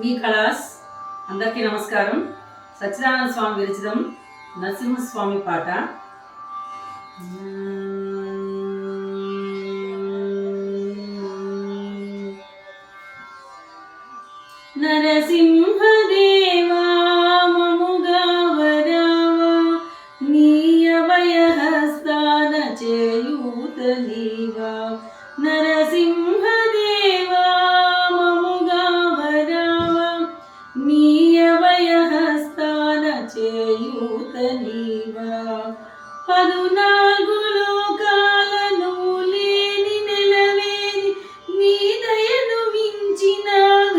మీ కళాస్ అందరికీ నమస్కారం. సత్యనారాయణ స్వామి విరచితం నరసింహస్వామి పాట. నరసింహదేవా మముగా వరావా నీయవయ హస్తాన చేయూత నీవా నరసింహ చేయూత నీవా. పదునాలుగు లోకాలను లేని నెలవేని నీ దయను మించిన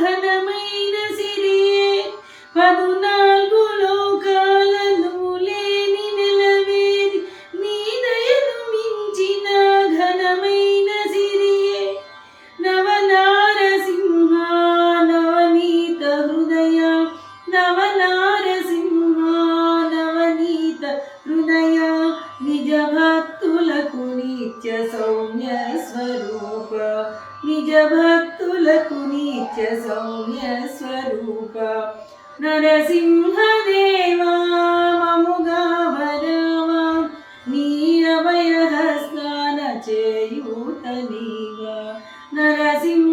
ఘనమైన సిరియే పదునాలుగు లోకాలను లేని నెలవేని నీ దయను మించిన ఘనమైన సిరియే నవనారసింహ నవనీత హృదయ నవనా నిత్య సౌమ్య స్వరూప నిజ భక్తులకు నిత్య సౌమ్య స్వరూప నరసింహదేవా మముగా వరమా నీ అభయ స్నాన చేయూత నీవా. నరసింహ